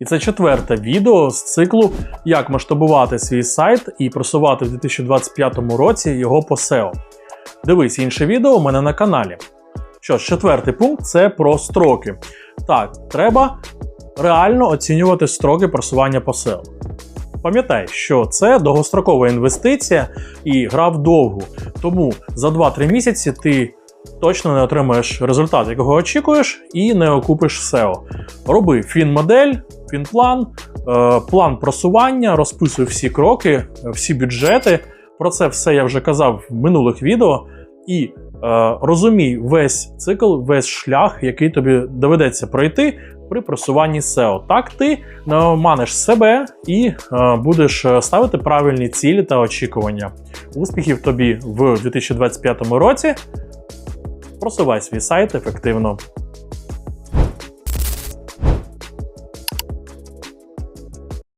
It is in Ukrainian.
І це четверте відео з циклу Як масштабувати свій сайт і просувати в 2025 році його по SEO. Дивись інше відео у мене на каналі. Що ж, четвертий пункт це про строки. Так, треба реально оцінювати строки просування по SEO. Пам'ятай, що це довгострокова інвестиція і гра вдовгу. Тому за 2-3 місяці ти точно не отримаєш результат, якого очікуєш, і не окупиш SEO. Роби фін-модель, фін-план, е, план просування, розписуй всі кроки, е, всі бюджети. Про це все я вже казав в минулих відео. І е, розумій весь цикл, весь шлях, який тобі доведеться пройти при просуванні SEO. Так ти наманиш себе і будеш ставити правильні цілі та очікування. Успіхів тобі в 2025 році. Просувай свій сайт ефективно.